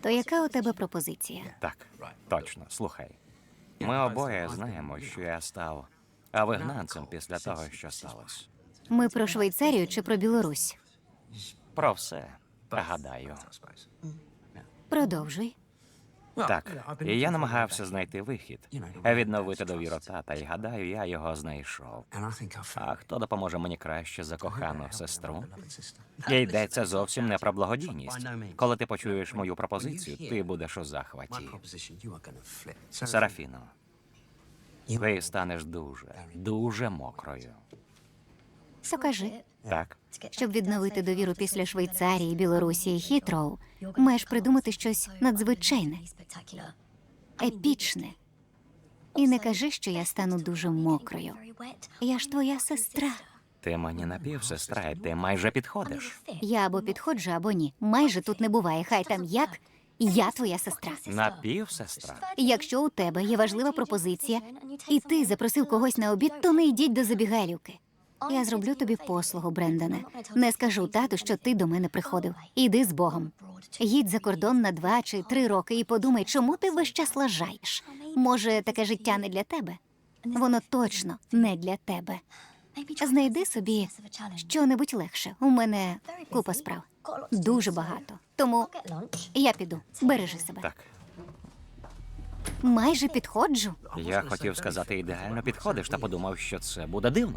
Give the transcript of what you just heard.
То яка у тебе пропозиція? Так, точно, слухай. Ми обоє знаємо, що я став вигнанцем після того, що сталося. Ми про Швейцарію чи про Білорусь? Про все. Гадаю. Продовжуй. Так, і я намагався знайти вихід, відновити довіру тата, і гадаю, я його знайшов. А хто допоможе мені краще за кохану сестру? І йдеться зовсім не про благодійність. Коли ти почуєш мою пропозицію, ти будеш у захваті. Серафіно, ти станеш дуже, дуже мокрою. То кажи, Так, щоб відновити довіру після Швейцарії, Білорусі і Хітроу, маєш придумати щось надзвичайне, епічне. І не кажи, що я стану дуже мокрою. Я ж твоя сестра. ти мені напівсестра, і ти майже підходиш. Я або підходжу, або ні. Майже тут не буває. Хай там як. Я твоя сестра. Напівсестра? Якщо у тебе є важлива пропозиція, і ти запросив когось на обід, то не йдіть до забігайлівки. Я зроблю тобі послугу, Брендане. Не скажу тату, що ти до мене приходив. Іди з Богом. Їдь за кордон на два чи три роки і подумай, чому ти весь час лажаєш. Може, таке життя не для тебе? Воно точно не для тебе. Знайди собі що-небудь легше. У мене купа справ. Дуже багато. Тому я піду. Бережи себе. Так. Майже підходжу. Я хотів сказати, ідеально підходиш, та подумав, що це буде дивно.